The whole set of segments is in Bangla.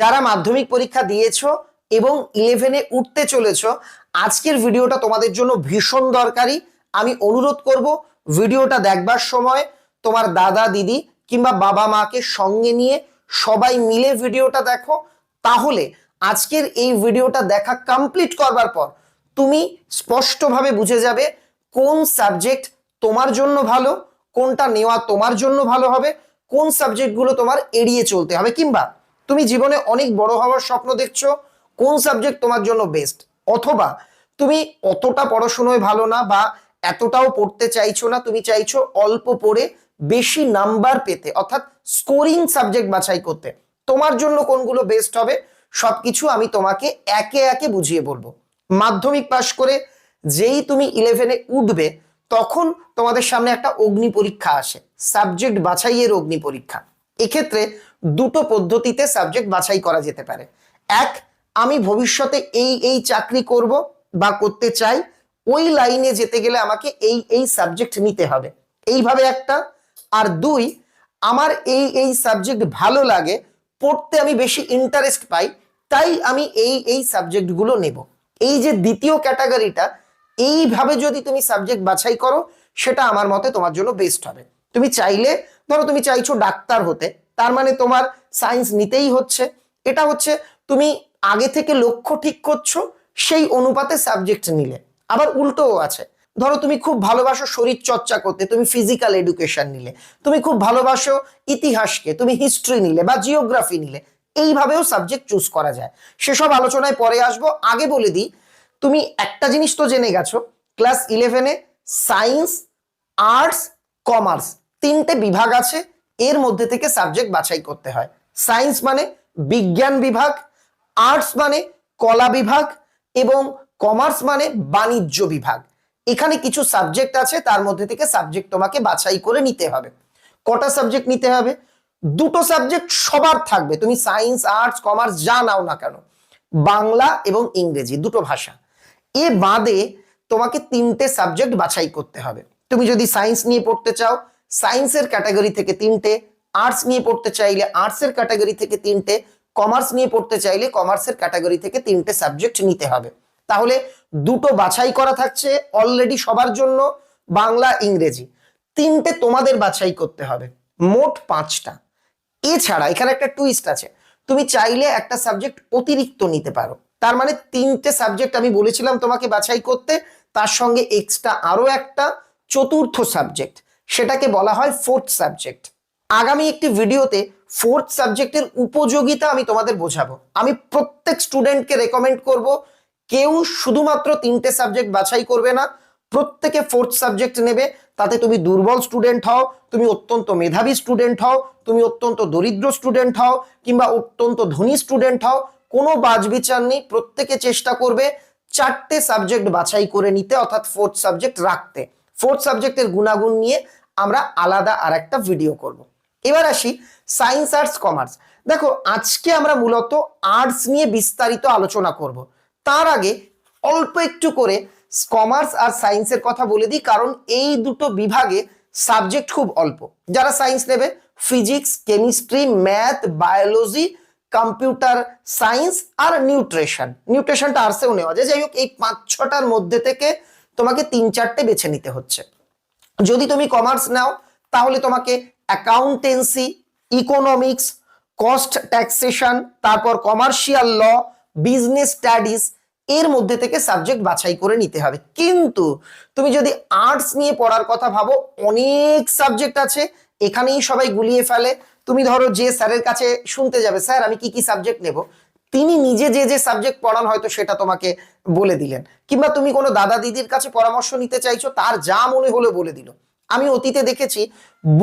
যারা মাধ্যমিক পরীক্ষা দিয়েছ এবং ইলেভেনে উঠতে চলেছ, আজকের ভিডিওটা তোমাদের জন্য ভীষণ দরকারি। আমি অনুরোধ করব, ভিডিওটা দেখবার সময় তোমার দাদা, দিদি কিংবা বাবা মাকে সঙ্গে নিয়ে সবাই মিলে ভিডিওটা দেখো। তাহলে আজকের এই ভিডিওটা দেখা কমপ্লিট করবার পর তুমি স্পষ্টভাবে বুঝে যাবে কোন সাবজেক্ট তোমার জন্য ভালো, কোনটা নেওয়া তোমার জন্য ভালো হবে, কোন সাবজেক্টগুলো তোমার এড়িয়ে চলতে হবে, কিংবা তুমি জীবনে অনেক বড় হওয়ার স্বপ্ন দেখছ, কোন সাবজেক্ট তোমার জন্য বেস্ট অথবা তুমি অতটা পড়াশোনায় ভালো না বা এতটাও পড়তে চাইছো না, তুমি চাইছো অল্প পড়ে বেশি নাম্বার পেতে, অর্থাৎ স্কোরিং সাবজেক্ট বাছাই করতে। তোমার জন্য কোনগুলো বেস্ট হবে, সবকিছু আমি তোমাকে একে একে বুঝিয়ে বলব। মাধ্যমিক পাশ করে যেই তুমি ইলেভেনে উঠবে, তখন তোমাদের সামনে একটা অগ্নি পরীক্ষা আসে সাবজেক্ট বাছাইয়ের অগ্নি পরীক্ষা। এক্ষেত্রে দুটো পদ্ধতিতে সাবজেক্ট বাছাই করা যেতে পারে। এক, আমি ভবিষ্যতে এই এই চাকরি করব বা করতে চাই, ওই লাইনে যেতে গেলে আমাকে এই এই সাবজেক্ট নিতে হবে। এইভাবে একটা। আর দুই, আমার এই এই সাবজেক্ট ভালো লাগে, পড়তে আমি বেশি ইন্টারেস্ট পাই, তাই আমি এই এই সাবজেক্টগুলো নেব। এই যে দ্বিতীয় ক্যাটাগরিটা এইভাবে যদি তুমি সাবজেক্ট বাছাই করো, সেটা আমার মতে তোমার জন্য বেস্ট হবে। তুমি চাইলে, ধরো তুমি চাইছো ডাক্তার হতে তার মানে তোমার সায়েন্স নিতেই হচ্ছে। এটা হচ্ছে তুমি আগে থেকে লক্ষ্য ঠিক করছ, সেই অনুপাতে সাবজেক্ট নিলে। আবার উল্টোও আছে। ধরো তুমি খুব ভালোবাসো শরীর চর্চা করতে, তুমি ফিজিক্যাল এডুকেশন নিলে। তুমি খুব ভালোবাসো ইতিহাসকে, তুমি হিস্ট্রি নিলে বা জিওগ্রাফি নিলে। এইভাবেও সাবজেক্ট চুজ করা যায়। সেসব আলোচনায় পরে আসব। আগে বলে দিই, তুমি একটা জিনিস তো জেনে গেছো ক্লাস ইলেভেনে সায়েন্স আর্টস কমার্স তিনটে বিভাগ আছে। এর মধ্যে থেকে সাবজেক্ট বাছাই করতে হয়। সায়েন্স মানে বিজ্ঞান বিভাগ আর্টস মানে কলা বিভাগ এবং কমার্স মানে বাণিজ্য বিভাগ। এখানে কিছু সাবজেক্ট আছে, তার মধ্যে থেকে সাবজেক্ট তোমাকে বাছাই করে নিতে হবে। কটা সাবজেক্ট নিতে হবে? দুটো সাবজেক্ট সবার থাকবে। তুমি সায়েন্স আর্টস কমার্স যা নাও না কেন, বাংলা এবং ইংরেজি দুটো ভাষা। এ বাদে তোমাকে তিনটে সাবজেক্ট বাছাই করতে হবে। তুমি যদি সায়েন্স নিয়ে পড়তে চাও সায়েন্সের ক্যাটাগরি থেকে তিনটে, আর্টস নিয়ে পড়তে চাইলে আর্টসের ক্যাটাগরি থেকে তিনটে, কমার্স নিয়ে পড়তে চাইলে কমার্সের ক্যাটাগরি থেকে তিনটে সাবজেক্ট নিতে হবে। তাহলে দুটো বাছাই করা থাকছে অলরেডি সবার জন্য, বাংলা, ইংরেজি। তিনটে তোমাদের বাছাই করতে হবে, মোট পাঁচটা। এছাড়া এখানে একটা টুইস্ট আছে, তুমি চাইলে একটা সাবজেক্ট অতিরিক্ত নিতে পারো। তার মানে তিনটে সাবজেক্ট আমি বলেছিলাম তোমাকে বাছাই করতে, তার সঙ্গে এক্সট্রা আরও একটা চতুর্থ সাবজেক্ট। সেটাকে বলা হয় ফোর্থ সাবজেক্ট আগামী একটি ভিডিওতে ফোর্থ সাবজেক্টের উপযোগিতা আমি তোমাদের বোঝাবো। আমি প্রত্যেক স্টুডেন্টকে রেকমেন্ড করব, কেউ শুধুমাত্র তিনটে সাবজেক্ট বাছাই করবে না, প্রত্যেকে ফোর্থ সাবজেক্ট নেবে, তাতে তুমি দুর্বল স্টুডেন্ট হও, তুমি অত্যন্ত মেধাবী স্টুডেন্ট হও, তুমি অত্যন্ত দরিদ্র স্টুডেন্ট হও, কিংবা অত্যন্ত ধনী স্টুডেন্ট হও, কোনো বাজবিচার নেই, প্রত্যেকে চেষ্টা করবে চারটে সাবজেক্ট বাছাই করে নিতে, অর্থাৎ ফোর্থ সাবজেক্ট রাখতে। ফোর্থ সাবজেক্টের গুণাগুণ নিয়ে আমরা আলাদা আর একটা ভিডিও করব। এবার আসি সায়েন্স আর্টস কমার্স দেখো, আজকে আমরা মূলত আর্টস নিয়ে বিস্তারিত আলোচনা করব। তার আগে অল্প একটু করে কমার্স আর সায়েন্সের কথা বলে দিই, কারণ এই দুটো বিভাগে সাবজেক্ট খুব অল্প। যারা সায়েন্স নেবে physics chemistry math biology computer science আর নিউট্রিশন নিউট্রিশনটা আর্টসেও নেওয়া যায়। যাই হোক, এই পাঁচ ছটার মধ্যে থেকে তোমাকে তিন চারটে বেছে নিতে হচ্ছে। যদি তুমি কমার্স নাও, তাহলে তোমাকে অ্যাকাউন্টেন্সি ইকোনমিক্স কস্ট ট্যাক্সেশন তারপর কমার্শিয়াল ল বিজনেস স্টাডিজ এর মধ্যে থেকে সাবজেক্ট বাছাই করে নিতে হবে। কিন্তু তুমি যদি আর্টস নিয়ে পড়ার কথা ভাবো, অনেক সাবজেক্ট আছে, এখানেই সবাই গুলিয়ে ফেলে। তুমি ধরো যে স্যারের কাছে শুনতে যাবে, স্যার, আমি কি কি সাবজেক্ট নেব? তিনি নিজে যে যে সাবজেক্ট পড়ান হয়তো সেটা তোমাকে বলে দিলেন। কিংবা তুমি কোনো দাদা দিদির কাছে পরামর্শ নিতে চাইছো, তার যা মনে হলো বলে দিল। আমি অতীতে দেখেছি,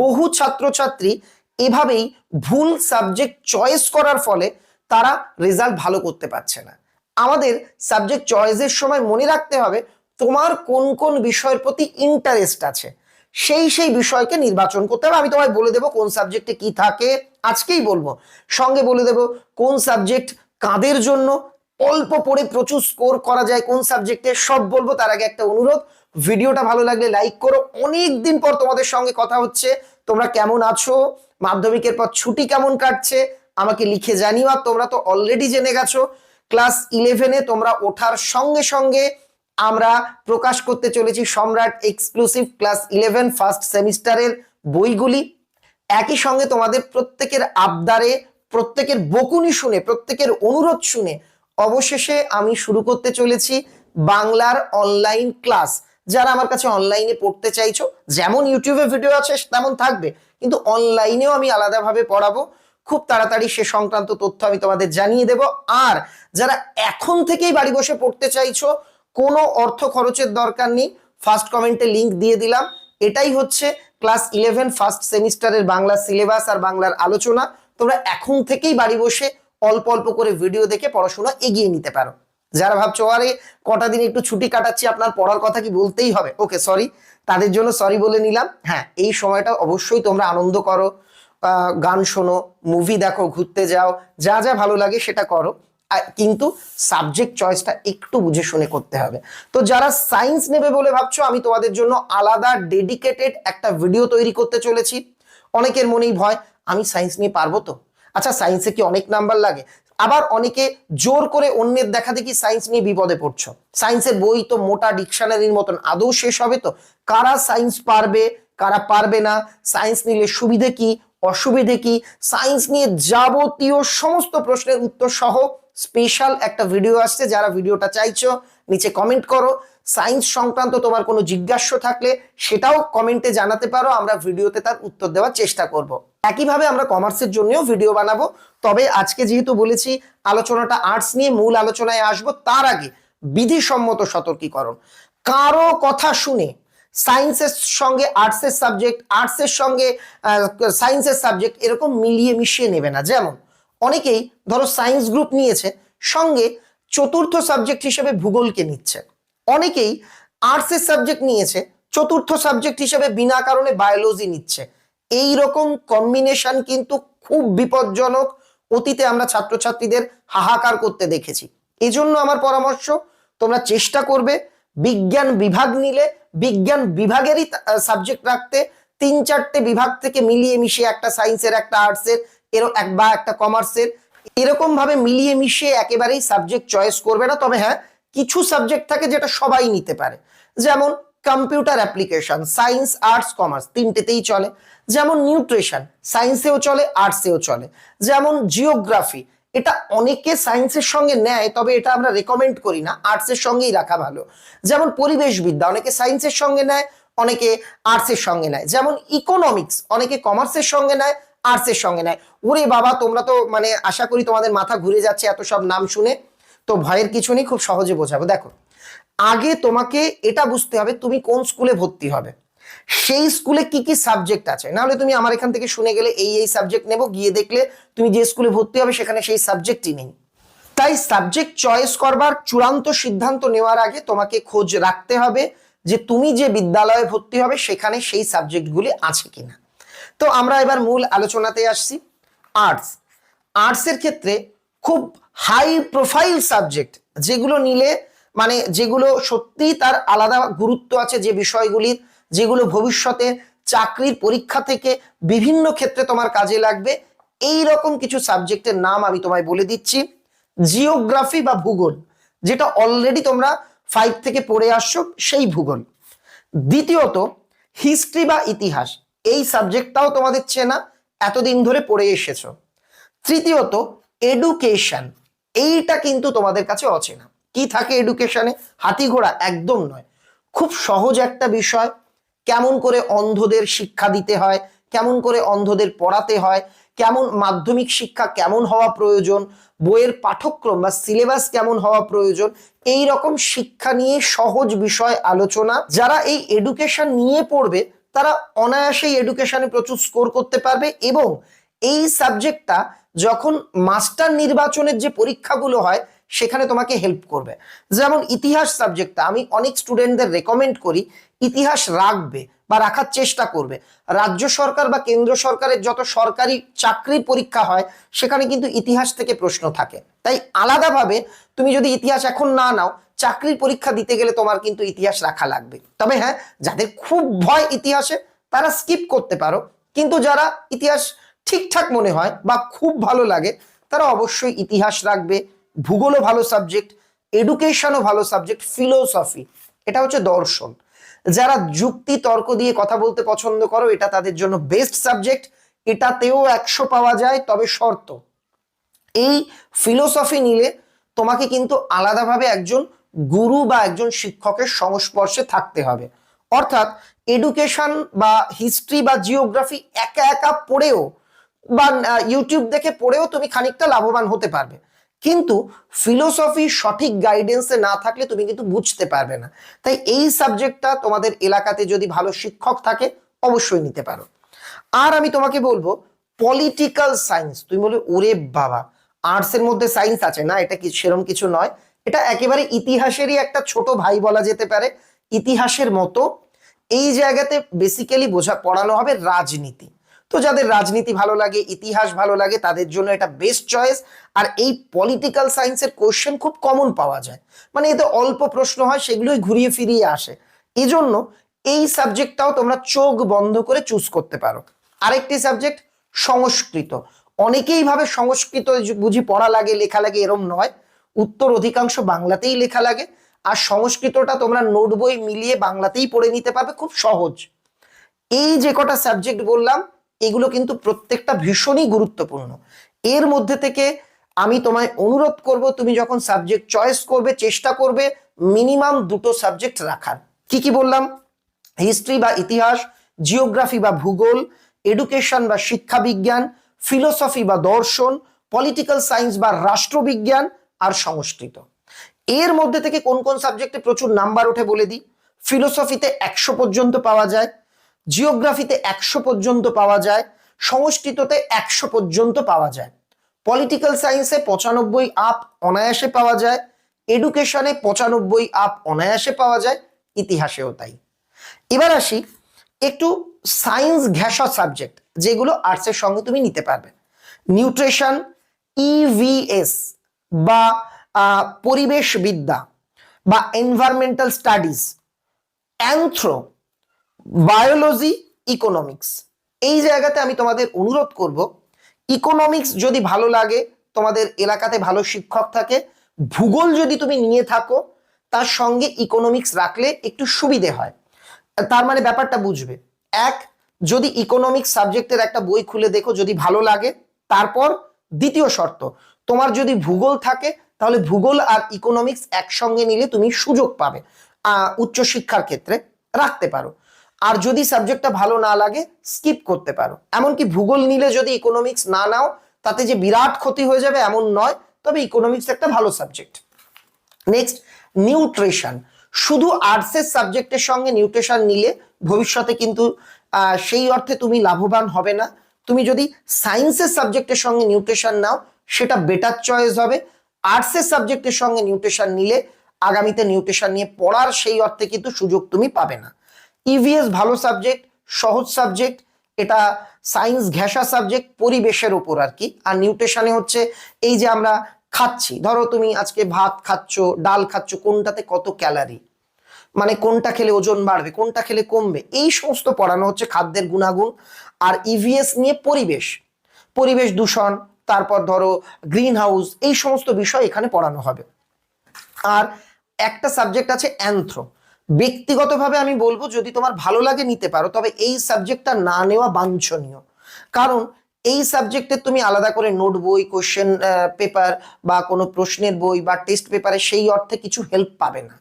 বহু ছাত্রছাত্রী এভাবেই ভুল সাবজেক্ট চয়েস করার ফলে তারা রেজাল্ট ভালো করতে পারছে না। আমাদের সাবজেক্ট চয়েসের সময় মনে রাখতে হবে, তোমার কোন কোন বিষয়ের প্রতি ইন্টারেস্ট আছে? সেই সেই বিষয়কে নির্বাচন করতে হবে। আমি তোমায় বলে দেবো কোন সাবজেক্টে কি থাকে, আজকেই বলব। সঙ্গে বলে দেবো কোন সাবজেক্ট কাদের জন্য? অল্প পড়ে প্রচুর স্কোর করা যায় কোন সাবজেক্টে সব বলব, তার আগে একটা অনুরোধ। ভিডিওটা ভালো লাগলে লাইক করো। অনেক দিন পর তোমাদের সঙ্গে কথা হচ্ছে। তোমরা কেমন আছো? মাধ্যমিকের পর ছুটি কেমন কাটছে? আমাকে লিখে জানিও। আর তোমরা তো অলরেডি জেনে গেছো। ক্লাস ইলেভেনে তোমরা ওঠার সঙ্গে সঙ্গে আমরা প্রকাশ করতে চলেছি সম্রাট এক্সক্লুসিভ ক্লাস ইলেভেন ফার্স্ট সেমিস্টারের বইগুলি। একই সঙ্গে তোমাদের প্রত্যেকের আবদারে প্রত্যেকের বকুনি শুনে, প্রত্যেকের অনুরোধ শুনে অবশেষে আমি শুরু করতে চলেছি বাংলার অনলাইন ক্লাস যারা আমার কাছে অনলাইনে পড়তে চাইছো, যেমন ইউটিউবে ভিডিও আছে, তেমন থাকবে। কিন্তু অনলাইনেও আমি আলাদাভাবে পড়াবো। খুব তাড়াতাড়ি সে সংক্রান্ত তথ্য আমি তোমাদের জানিয়ে দেব। আর যারা এখন থেকেই বাড়ি বসে পড়তে চাইছো, কোনো অর্থ খরচের দরকার নেই। ফার্স্ট কমেন্টে লিংক দিয়ে দিলাম। এটাই হচ্ছে ক্লাস ইলেভেন ফার্স্ট সেমিস্টারের বাংলা সিলেবাস আর বাংলার আলোচনা। তোমরা এখন থেকেই বাড়ি বসে অল্প অল্প করে ভিডিও দেখে পড়াশোনা এগিয়ে নিতে পারো। যারা ভাবছ, আরে, কটা দিন একটু ছুটি কাটাচ্ছি, আপনার পড়ার কথা কি বলতেই হবে? ওকে সরি তাদের জন্য সরি বলে নিলাম। হ্যাঁ এই সময়টা অবশ্যই তোমরা আনন্দ করো গান শোনো মুভি দেখো, ঘুরতে যাও, যা যা ভালো লাগে সেটা করো। কিন্তু সাবজেক্ট চয়েসটা একটু বুঝে শুনে করতে হবে। তো যারা সায়েন্স নেবে বলে ভাবছ, আমি তোমাদের জন্য আলাদা ডেডিকেটেড একটা ভিডিও তৈরি করতে চলেছি। অনেকের মনেই ভয় আমি সায়েন্স নিয়ে পারব তো? আচ্ছা সায়েন্সে কি অনেক নাম্বার লাগে? আবার অনেকে জোর করে অন্যের দেখা দেখি সায়েন্স নিয়ে বিপদে পড়ছো। সায়েন্সের বই তো মোটা ডিকশনারির মতন, আদৌ শেষ হবে তো? কারা সায়েন্স পারবে, কারা পারবে না? সায়েন্স নিলে সুবিধে কি, অসুবিধে কি? সায়েন্স নিয়ে যাবতীয় সমস্ত প্রশ্নের উত্তর সহ স্পেশাল একটা ভিডিও আসছে, যারা ভিডিওটা চাইছো, নিচে কমেন্ট করো। সায়েন্স সংক্রান্ত তোমার কোনো জিজ্ঞাস্য থাকলে সেটাও কমেন্টে জানাতে পারো, আমরা ভিডিওতে তার উত্তর দেওয়ার চেষ্টা করব। একইভাবে আমরা কমার্সের জন্যও ভিডিও বানাবো, তবে আজকে যেহেতু বলেছি আলোচনাটা আর্টস নিয়ে মূল আলোচনায় আসব, তার আগে বিধিসম্মত সতর্কীকরণ। কারও কথা শুনে সায়েন্সের সঙ্গে আর্টসের সাবজেক্ট, আর্টসের সঙ্গে সায়েন্সের সাবজেক্ট এরকম মিলিয়ে মিশিয়ে নেবে না। যেমন অনেকেই ধরো সায়েন্স গ্রুপ নিয়েছে, সঙ্গে চতুর্থ সাবজেক্ট হিসেবে ভূগোলকে নিচ্ছে। অনেকেই আর্টসের সাবজেক্ট নিয়েছে, চতুর্থ সাবজেক্ট হিসেবে বিনা কারণে বায়োলজি নিচ্ছে। এই রকম কম্বিনেশন কিন্তু খুব বিপজ্জনক, অতীতে আমরা ছাত্রছাত্রীদের হাহাকার করতে দেখেছি। এজন্য আমার পরামর্শ, তোমরা চেষ্টা করবে, বিজ্ঞান বিভাগ নিলে, বিজ্ঞান বিভাগেরই সাবজেক্ট রাখতে, তিন চারটে বিভাগ থেকে মিলিয়ে মিশিয়ে একটা সায়েন্সের একটা আর্টসের এর এক বা একটা কমার্সের এরকম ভাবে মিলিয়ে মিশিয়ে একেবারেই সাবজেক্ট চয়েস করবে না। তবে হ্যাঁ কিছু সাবজেক্ট থাকে যেটা সবাই নিতে পারে। যেমন computer application science arts commerce তিনটেতেই চলে। যেমন নিউট্রিশন সায়েন্সেও চলে আর্টসেও চলে। যেমন জিওগ্রাফি এটা অনেকে সায়েন্সের সঙ্গে নেয়, তবে এটা আমরা রেকমেন্ড করি না আর্টসের সঙ্গেই রাখা ভালো। যেমন পরিবেশবিদ্যা অনেকে সায়েন্সের সঙ্গে নেয়, অনেকে আর্টসের সঙ্গে নেয়। যেমন ইকোনমিক্স অনেকে কমার্সের সঙ্গে নেয় আর্টসের সঙ্গে নেয়। ওরে বাবা, তোমরা তো মানে আশা করি তোমাদের মাথা ঘুরে যাচ্ছে এত সব নাম শুনে। তো ভয়ের কিছু নেই, খুব সহজে বোঝাবো। দেখো, আগে তোমাকে এটা বুঝতে হবে, তুমি কোন স্কুলে ভর্তি হবে। সেই স্কুলে কি কি সাবজেক্ট আছে? নাহলে তুমি আমার এখান থেকে শুনে গেলে এই এই সাবজেক্ট নেব, গিয়ে দেখলে তুমি যে স্কুলে ভর্তি হবে সেখানে সেই সাবজেক্টই নেই। তাই সাবজেক্ট চয়েস করবার চূড়ান্ত সিদ্ধান্ত নেওয়ার আগে তোমাকে খোঁজ রাখতে হবে যে তুমি যে বিদ্যালয়ে ভর্তি হবে সেখানে সেই সাবজেক্টগুলি আছে কিনা। তো আমরা এবার মূল আলোচনাতে আসছি। আর্টস। আর্টসের ক্ষেত্রে খুব হাই প্রোফাইল সাবজেক্ট যেগুলো নিলে মানে যেগুলো সত্যি তার আলাদা গুরুত্ব আছে যে বিষয়গুলির যেগুলো ভবিষ্যতে চাকরির পরীক্ষা থেকে বিভিন্ন ক্ষেত্রে তোমার কাজে লাগবে, এই রকম কিছু সাবজেক্টের নাম আমি তোমায় বলে দিচ্ছি। জিওগ্রাফি বা ভূগোল, যেটা অলরেডি তোমরা ফাইভ থেকে পড়ে আসছো, সেই ভূগোল। দ্বিতীয়ত হিস্ট্রি বা ইতিহাস, এই সাবজেক্টটাও তোমাদের চেনা, এতদিন ধরে পড়ে এসেছ। তৃতীয়ত এডুকেশন এইটা কিন্তু তোমাদের কাছে অচেনা। কি থাকে এডুকেশনে হাতি ঘোড়া একদম নয়। খুব সহজ একটা বিষয়। কেমন করে অন্ধদের শিক্ষা দিতে হয়, কেমন করে অন্ধদের পড়াতে হয়, কেমন মাধ্যমিক শিক্ষা কেমন হওয়া প্রয়োজন, বইয়ের পাঠ্যক্রম বা সিলেবাস কেমন হওয়া প্রয়োজন এই রকম শিক্ষা নিয়ে সহজ বিষয় আলোচনা। যারা এই এডুকেশন নিয়ে পড়বে, তারা অনায়াসেই এডুকেশনে প্রচুর স্কোর করতে পারবে এবং এই সাবজেক্টটা যখন মাস্টার নির্বাচনের যে পরীক্ষাগুলো হয়, সেখানে তোমাকে হেল্প করবে। যেমন ইতিহাস সাবজেক্টটা আমি অনেক স্টুডেন্টদের রেকমেন্ড করি, ইতিহাস রাখবে বা রাখার চেষ্টা করবে। রাজ্য সরকার বা কেন্দ্র সরকারের যত সরকারি চাকরির পরীক্ষা হয়, সেখানে কিন্তু ইতিহাস থেকে প্রশ্ন থাকে। তাই আলাদাভাবে তুমি যদি ইতিহাস এখন না নাও, চাকরির পরীক্ষা দিতে গেলে তোমার কিন্তু ইতিহাস রাখা লাগবে। তবে হ্যাঁ যাদের খুব ভয় ইতিহাসে, তারা স্কিপ করতে পারো। কিন্তু যারা ইতিহাস ঠিকঠাক মনে হয় বা খুব ভালো লাগে, তারা অবশ্যই ইতিহাস রাখবে, ভূগোলও ভালো সাবজেক্ট এডুকেশনও ভালো সাবজেক্ট ফিলোসফি এটা হচ্ছে দর্শন। যারা যুক্তি, তর্ক দিয়ে কথা বলতে পছন্দ করো, এটা তাদের জন্য বেস্ট সাবজেক্ট এটাতেও একশো পাওয়া যায়, তবে শর্ত, এই ফিলোসফি নিলে তোমাকে কিন্তু আলাদাভাবে একজন গুরু বা একজন শিক্ষকের সংস্পর্শে থাকতে হবে। অর্থাৎ এডুকেশন বা হিস্ট্রি বা জিওগ্রাফি একা একা পড়েও বা ইউটিউব দেখে পড়েও তুমি খানিকটা লাভবান হতে পারবে। কিন্তু ফিলোসফি সঠিক গাইডেন্সে না থাকলে তুমি কিন্তু বুঝতে পারবে না। তাই এই সাবজেক্টটা তোমাদের এলাকাতে যদি ভালো শিক্ষক থাকে, অবশ্যই নিতে পারো। আর আমি তোমাকে বলব পলিটিক্যাল সায়েন্স তুমি বলে ওরে বাবা আর্টসের মধ্যে সায়েন্স আছে। না, এটা কি, সেরম কিছু নয়। এটা একেবারে ইতিহাসেরই একটা ছোট ভাই বলা যেতে পারে। ইতিহাসের মতো এই জায়গাতে বেসিক্যালি বোঝা, পড়ানো হবে রাজনীতি। তো যাদের রাজনীতি ভালো লাগে, ইতিহাস ভালো লাগে, তাদের জন্য এটা বেস্ট চয়েস আর এই পলিটিক্যাল সায়েন্সের কোশ্চেন খুব কমন পাওয়া যায়। মানে এতে অল্প প্রশ্ন হয়, সেগুলোই ঘুরিয়ে ফিরিয়ে আসে। এজন্য এই সাবজেক্টটাও তোমরা চোখ বন্ধ করে চুজ করতে পারো। আরেকটি সাবজেক্ট সংস্কৃত। অনেকেই ভাবে সংস্কৃত বুঝি পড়া লাগে, লেখা লাগে, এরম নয়। উত্তর অধিকাংশ বাংলাতেই লেখা লাগে। আর সংস্কৃতটা তোমরা নোট বই মিলিয়ে বাংলাতেই পড়ে নিতে পারবে, খুব সহজ। এই যে কটা সাবজেক্ট বললাম এগুলো কিন্তু প্রত্যেকটা ভীষণই গুরুত্বপূর্ণ। এর মধ্যে থেকে আমি তোমায় অনুরোধ করব, তুমি যখন সাবজেক্ট চয়েস করবে, চেষ্টা করবে মিনিমাম দুটো সাবজেক্ট রাখার। কি কি বললাম? হিস্ট্রি বা ইতিহাস জিওগ্রাফি বা ভূগোল এডুকেশন বা শিক্ষা বিজ্ঞান ফিলোসফি বা দর্শন পলিটিক্যাল সায়েন্স বা রাষ্ট্রবিজ্ঞান আর সংস্কৃত। এর মধ্যে থেকে কোন কোন সাবজেক্টে প্রচুর নাম্বার ওঠে বলে দিই। ফিলোসফিতে একশো পর্যন্ত পাওয়া যায়। জিওগ্রাফিতে একশো পর্যন্ত পাওয়া যায়, সংস্কৃততে একশো পর্যন্ত পাওয়া যায়। পলিটিক্যাল সায়েন্সে পঁচানব্বই আপ অনায়াসে পাওয়া যায়, এডুকেশনে পঁচানব্বই আপ অনায়াসে পাওয়া যায়, ইতিহাসেও তাই। এবার আসি একটু সায়েন্স ঘেঁষা সাবজেক্ট, যেগুলো আর্টসের সঙ্গে তুমি নিতে পারবে। নিউট্রিশন ইভিএস বা পরিবেশ বিদ্যা বা environmental studies. Anthro biology economics এই জায়গাতে আমি তোমাদের অনুরোধ করব ইকোনমিক্স যদি ভালো লাগে, তোমাদের এলাকাতে ভালো শিক্ষক থাকে, ভূগোল যদি তুমি নিয়ে থাকো, তার সঙ্গে ইকোনমিক্স রাখলে একটু সুবিধে হয়। তার মানে ব্যাপারটা বুঝবে। এক, যদি ইকোনমিক্স সাবজেক্টের একটা বই খুলে দেখো যদি ভালো লাগে, তারপর দ্বিতীয় শর্ত, তোমার যদি ভূগোল থাকে, তাহলে ভূগোল আর ইকোনমিক্স একসঙ্গে নিলে তুমি সুযোগ পাবে উচ্চশিক্ষার ক্ষেত্রে রাখতে পারো। আর যদি সাবজেক্টটা ভালো না লাগে স্কিপ করতে পারো। এমনকি ভূগোল নিলে যদি ইকোনমিক্স না নাও, তাতে যে বিরাট ক্ষতি হয়ে যাবে এমন নয়, তবে ইকোনমিক্স একটা ভালো সাবজেক্ট নেক্সট নিউট্রিশন শুধু আর্টসের সাবজেক্টের সঙ্গে নিউট্রিশন নিলে ভবিষ্যতে কিন্তু সেই অর্থে তুমি লাভবান হবে না। তুমি যদি সায়েন্সের সাবজেক্টের সঙ্গে নিউট্রিশন নাও, সেটা বেটার চয়েস হবে। আর্টসের সাবজেক্টের সঙ্গে নিউট্রিশন নিলে, আগামীতে নিউট্রিশন নিয়ে পড়ার সেই অর্থে কিন্তু সুযোগ তুমি পাবে না। ইভিএস ভালো সাবজেক্ট সহজ সাবজেক্ট এটা সায়েন্স ঘেঁষা সাবজেক্ট পরিবেশের ওপর আর কি। আর নিউট্রিশনে হচ্ছে এই যে আমরা খাচ্ছি, ধরো তুমি আজকে ভাত খাচ্ছ, ডাল খাচ্ছ, কোনটাতে কত ক্যালারি মানে কোনটা খেলে ওজন বাড়বে, কোনটা খেলে কমবে? এই সমস্ত পড়ানো হচ্ছে খাদ্যের গুণাগুণ। আর ইভিএস নিয়ে পরিবেশ পরিবেশ দূষণ, তারপর ধরো গ্রিন হাউস এই সমস্ত বিষয় এখানে পড়ানো হবে। আর একটা সাবজেক্ট আছে অ্যান্থ্রো ব্যক্তিগতভাবে আমি বলব, যদি তোমার ভালো লাগে নিতে পারো, তবে এই সাবজেক্টটা না নেওয়া বাঞ্ছনীয়। কারণ এই সাবজেক্টে তুমি আলাদা করে নোট বই কোশ্চেন পেপার বা কোনো প্রশ্নের বই বা টেস্ট পেপারে সেই অর্থে কিছু হেল্প পাবে না।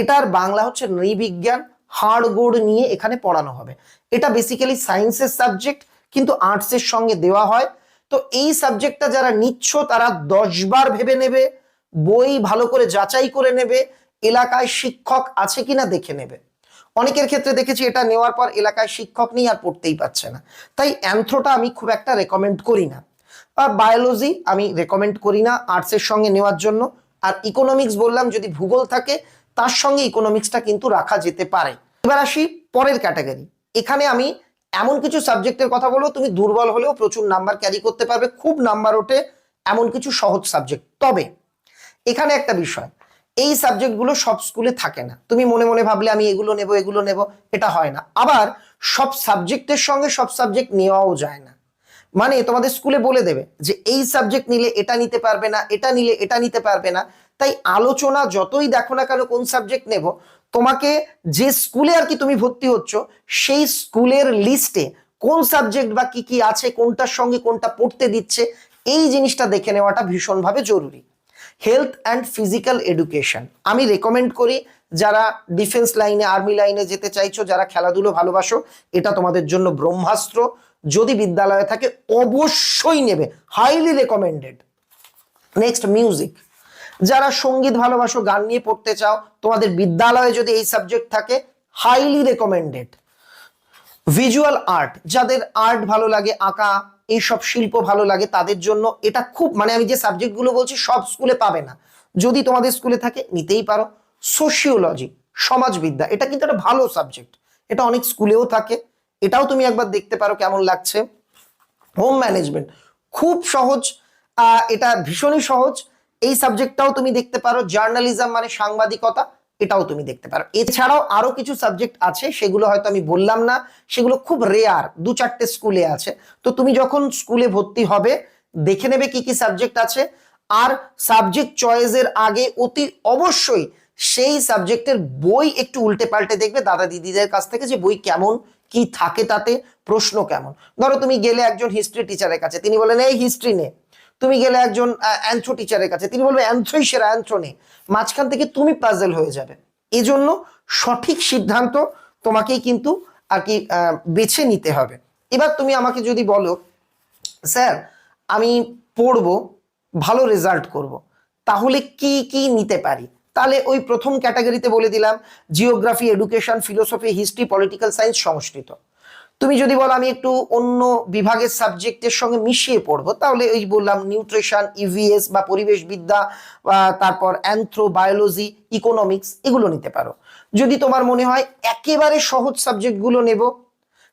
এটার বাংলা হচ্ছে নৃবিজ্ঞান হাড়গোড় নিয়ে এখানে পড়ানো হবে। এটা বেসিক্যালি সায়েন্সের সাবজেক্ট কিন্তু আর্টসের সঙ্গে দেওয়া হয়। তো এই সাবজেক্টটা যারা নিচ্ছ, তারা দশবার ভেবে নেবে, বই ভালো করে যাচাই করে নেবে এলাকায় শিক্ষক আছে কিনা দেখে নেবে। অনেকের ক্ষেত্রে দেখেছি এটা নেওয়ার পর এলাকায় শিক্ষক নেই আর পড়তেই পারছে না। তাই অ্যান্থ্রোটা আমি খুব একটা রেকমেন্ড করি না। আর বায়োলজি আমি রেকমেন্ড করি না আর্টসের সঙ্গে নেওয়ার জন্য। আর ইকোনমিক্স বললাম, যদি ভূগোল থাকে, তার সঙ্গে ইকোনমিক্সটা কিন্তু রাখা যেতে পারে। এবার আসি পরের ক্যাটাগরি এখানে আমি এমন কিছু সাবজেক্টের কথা বলব, তুমি দুর্বল হলেও প্রচুর নাম্বার ক্যারি করতে পারবে, খুব নাম্বার ওঠে এমন কিছু সহজ সাবজেক্ট তবে এখানে একটা বিষয়। এই সাবজেক্টগুলো সব স্কুলে থাকে না। তুমি মনে মনে ভাবলে আমি এগুলো নেব এগুলো নেব, এটা হয় না। আবার সব সাবজেক্টের সঙ্গে সব সাবজেক্ট নেওয়াও যায় না। মানে তোমাদের স্কুলে বলে দেবে যে, এই সাবজেক্ট নিলে এটা নিতে পারবে না, এটা নিলে এটা নিতে পারবে না। তাই আলোচনা যতই দেখো না কেন কোন সাবজেক্ট নেব, তোমাকে যে স্কুলে আর কি তুমি ভর্তি হচ্ছ, সেই স্কুলের লিস্টে কোন সাবজেক্ট বা কি কি আছে, কোনটার সঙ্গে কোনটা পড়তে দিচ্ছে, এই জিনিসটা দেখে নেওয়াটা ভীষণভাবে জরুরি। হেলথ অ্যান্ড ফিজিক্যাল এডুকেশন আমি রেকমেন্ড করি যারা ডিফেন্স লাইনে আর্মি লাইনে যেতে চাইছো, যারা খেলাধুলো ভালোবাসো, এটা তোমাদের জন্য ব্রহ্মাস্ত্র। যদি বিদ্যালয়ে থাকে, অবশ্যই নেবে। হাইলি রেকমেন্ডেড নেক্সট মিউজিক যারা সংগীত ভালোবাসো, গান নিয়ে পড়তে চাও, তোমাদের বিদ্যালয়ে যদি এই সাবজেক্ট থাকে হাইলি রেকমেন্ডেড ভিজুয়াল আর্ট যাদের আর্ট ভালো লাগে, আঁকা এইসব শিল্প ভালো লাগে তাদের জন্য। এটা খুব মানে আমি যে সাবজেক্টগুলো বলছি সব স্কুলে পাবে না। যদি তোমাদের স্কুলে থাকে, নিতেই পারো। সোশিওলজি সমাজবিদ্যা, এটা কিন্তু একটা ভালো সাবজেক্ট এটা অনেক স্কুলেও থাকে। এটাও তুমি একবার দেখতে পারো কেমন লাগছে। হোম ম্যানেজমেন্ট খুব সহজ। এটা ভীষণই সহজ। এই সাবজেক্টটাও তুমি দেখতে পারো। জার্নালিজম মানে সাংবাদিকতা। এটাও তুমি দেখতে পারো। এছাড়াও আরও কিছু সাবজেক্ট আছে, সেগুলো হয়তো আমি বললাম না, সেগুলো খুব রেয়ার দু চারটে স্কুলে আছে। তো তুমি যখন স্কুলে ভর্তি হবে, দেখে নেবে কি কি সাবজেক্ট আছে। আর সাবজেক্ট চয়েসের আগে অতি অবশ্যই সেই সাবজেক্টের বই একটু উল্টে পাল্টে দেখবে, দাদা দিদিদের কাছ থেকে যে বই কেমন, কি থাকে তাতে, প্রশ্ন কেমন। ধরো তুমি গেলে একজন হিস্ট্রি টিচারের কাছে, তিনি বলেন, এই হিস্ট্রি নে। তুমি গেলে একজন অ্যান্থ্রো টিচারের কাছে। তিনি বলবে অ্যান্থ্রোই সেরা অ্যান্থ্রো নেই। মাঝখান থেকে তুমি পাজেল হয়ে যাবে। এজন্য সঠিক সিদ্ধান্ত তোমাকেই কিন্তু আর কি বেছে নিতে হবে। এবার তুমি আমাকে যদি বলো, স্যার, আমি পড়ব, ভালো রেজাল্ট করব। তাহলে কি কি নিতে পারি? তাহলে ওই প্রথম ক্যাটাগরিতে বলে দিলাম geography education philosophy history political science Sanskrit তুমি যদি বলো আমি একটু অন্য বিভাগের সাবজেক্টের সঙ্গে মিশিয়ে পড়ব, তাহলে ওই বললাম নিউট্রিশন ইভিএস বা পরিবেশবিদ্যা তারপর অ্যান্থ্রো বায়োলজি ইকোনমিক্স এগুলো নিতে পারো। যদি তোমার মনে হয় একেবারে সহজ সাবজেক্টগুলো নেব,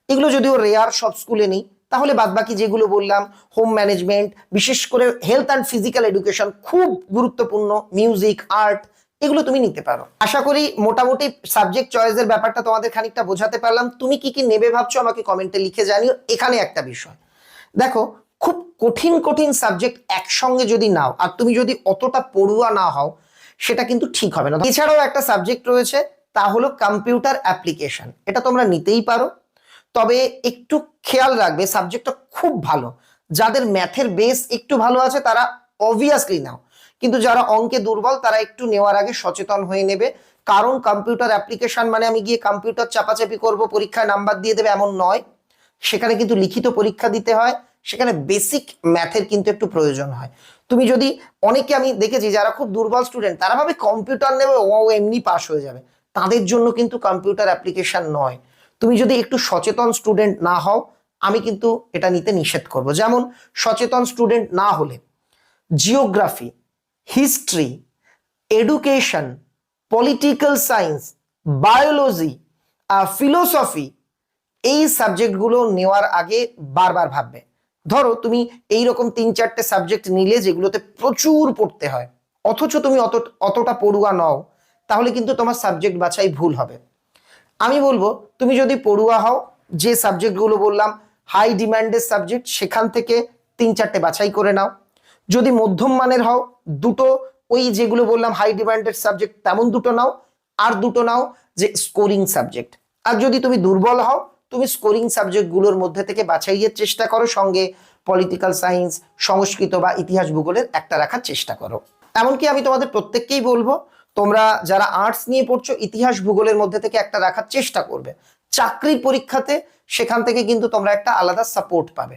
এগুলো যদিও রেয়ার সব স্কুলে নেই, তাহলে বাদবাকি যেগুলো বললাম হোম ম্যানেজমেন্ট বিশেষ করে হেলথ অ্যান্ড ফিজিক্যাল এডুকেশন খুব গুরুত্বপূর্ণ মিউজিক আর্ট এগুলো তুমি নিতে পারো। আশা করি মোটামুটি সাবজেক্ট চয়েসের ব্যাপারটা তোমাদের খানিকটা বোঝাতে পারলাম। তুমি কি কি নেবে ভাবছ আমাকে কমেন্টে লিখে জানিও। এখানে একটা বিষয়। দেখো, খুব কঠিন কঠিন সাবজেক্ট একসঙ্গে যদি নাও, আর তুমি যদি অতটা পড়ুয়া না হও, সেটা কিন্তু ঠিক হবে না। এছাড়াও একটা সাবজেক্ট রয়েছে, তা হলো কম্পিউটার অ্যাপ্লিকেশন এটা তোমরা নিতেই পারো। তবে একটু খেয়াল রাখবে সাবজেক্টটা খুব ভালো। যাদের ম্যাথের বেস একটু ভালো আছে, তারা অবভিয়াসলি নাও। কিন্তু যারা অঙ্কে দুর্বল, তারা একটু নেওয়ার আগে সচেতন হয়ে নেবে। কারণ কম্পিউটার অ্যাপ্লিকেশন মানে আমি গিয়ে কম্পিউটার চাপাচাপি করব, পরীক্ষায় নাম্বার দিয়ে দেবে, এমন নয়। সেখানে কিন্তু লিখিত পরীক্ষা দিতে হয়, সেখানে বেসিক ম্যাথের কিন্তু একটু প্রয়োজন হয়। তুমি যদি অনেকে আমি দেখেছি যারা খুব দুর্বল স্টুডেন্ট তারা ভাবে কম্পিউটার নেবে ও এমনি পাশ হয়ে যাবে। তাদের জন্য কিন্তু কম্পিউটার অ্যাপ্লিকেশন নয়। তুমি যদি একটু সচেতন স্টুডেন্ট না হও, আমি কিন্তু এটা নিতে নিষেধ করব। যেমন, সচেতন স্টুডেন্ট না হলে geography history education political science biology আর ফিলোসফি এই সাবজেক্টগুলো নেওয়ার আগে বারবার ভাববে। ধরো তুমি এই রকম তিন চারটে সাবজেক্ট নিলে যেগুলোতে প্রচুর পড়তে হয়, অথচ তুমি অত, অতটা পড়ুয়া নও, তাহলে কিন্তু তোমার সাবজেক্ট বাছাই ভুল হবে। আমি বলব, তুমি যদি পড়ুয়া হও, যে সাবজেক্টগুলো বললাম হাই ডিমান্ডের সাবজেক্ট সেখান থেকে তিন চারটে বাছাই করে নাও। যদি মধ্যম মানের হও, দুটো, ওই যেগুলো বললাম হাই ডিমান্ডেড সাবজেক্ট তেমন দুটো নাও, আর দুটো নাও যে স্কোরিং সাবজেক্ট আর যদি তুমি দুর্বল হও, তুমি স্কোরিং সাবজেক্টগুলোর মধ্যে থেকে বাছাইয়ের চেষ্টা করো, সঙ্গে পলিটিক্যাল সায়েন্স সংস্কৃত বা ইতিহাস ভূগোলের একটা রাখার চেষ্টা করো। এমনকি আমি তোমাদের প্রত্যেককেই বলব, তোমরা যারা আর্টস নিয়ে পড়ছো, ইতিহাস ভূগোলের মধ্যে থেকে একটা রাখার চেষ্টা করবে। চাকরির পরীক্ষাতে সেখান থেকে কিন্তু তোমরা একটা আলাদা সাপোর্ট পাবে।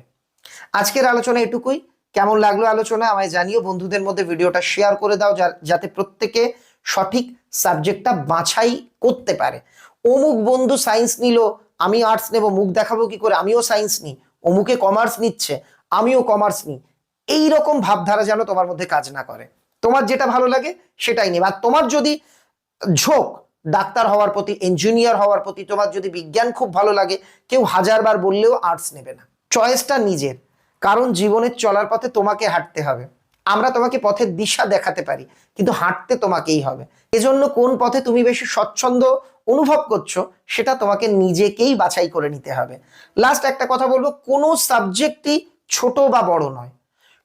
আজকের আলোচনা এটুকুই। কেমন লাগল আলোচনা আমায় জানিও। বন্ধুদের মধ্যে ভিডিওটা শেয়ার করে দাও যাতে প্রত্যেকে সঠিক সাবজেক্টটা বাছাই করতে পারে। অমুক বন্ধু সায়েন্স নিল, আমি আর্টস নেব, মুখ দেখাবো কি করে? আমিও সায়েন্স নিই, অমুকে কমার্স নিচ্ছে, আমিও কমার্স নিই। এই রকম ভাবধারা যেন তোমার মধ্যে কাজ না করে। তোমার যেটা ভালো লাগে, সেটাই নেবে। আর তোমার যদি ঝোঁক, ডাক্তার হওয়ার প্রতি ইঞ্জিনিয়ার হওয়ার প্রতি তোমার যদি বিজ্ঞান খুব ভালো লাগে, কেউ হাজারবার বললেও আর্টস নেবে না। চয়েসটা নিজের। কারণ জীবনের চলার পথে তোমাকে হাঁটতে হবে। আমরা তোমাকে পথের দিশা দেখাতে পারি, কিন্তু হাঁটতে তোমাকেই হবে। এজন্য কোন পথে তুমি বেশি স্বচ্ছন্দ অনুভব করছ, সেটা তোমাকে নিজেকেই বাছাই করে নিতে হবে। লাস্ট একটা কথা বলব, কোনো সাবজেক্টই ছোট বা বড় নয়।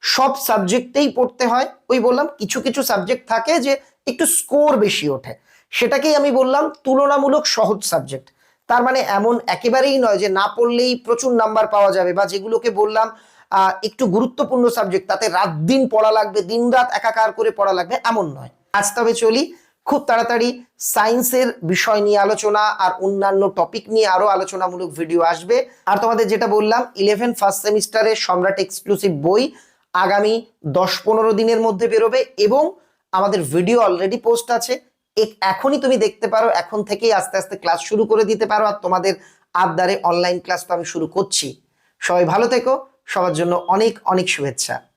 সব সাবজেক্টেই পড়তে হয়, ওই বললাম কিছু কিছু সাবজেক্ট থাকে যে একটু স্কোর বেশি ওঠে। সেটাকেই আমি বললাম তুলনামূলক সহজ সাবজেক্ট। তার মানে এমন একেবারেই নয় যে না পড়লেই প্রচুর নাম্বার পাওয়া যাবে বা যেগুলোকে বললাম একটু গুরুত্বপূর্ণ সাবজেক্ট তাতে রাত দিন পড়া লাগবে, দিন রাত একাকার করে পড়া লাগবে, এমন নয়। আজ তবে চলি, খুব তাড়াতাড়ি সায়েন্সের বিষয় নিয়ে আলোচনা আর অন্যান্য টপিক নিয়ে আরও আলোচনামূলক ভিডিও আসবে। আর তোমাদের যেটা বললাম ইলেভেন ফার্স্ট সেমিস্টারের সম্রাট এক্সক্লুসিভ বই আগামী দশ পনেরো দিনের মধ্যে বেরোবে এবং আমাদের ভিডিও অলরেডি পোস্ট আছে। এখনই তুমি দেখতে পারো, এখন থেকেই আস্তে আস্তে ক্লাস শুরু করে দিতে পারো আর তোমাদের আবদারে অনলাইন ক্লাস তো আমি শুরু করছি। সবাই ভালো থেকো সবার জন্য অনেক অনেক শুভেচ্ছা।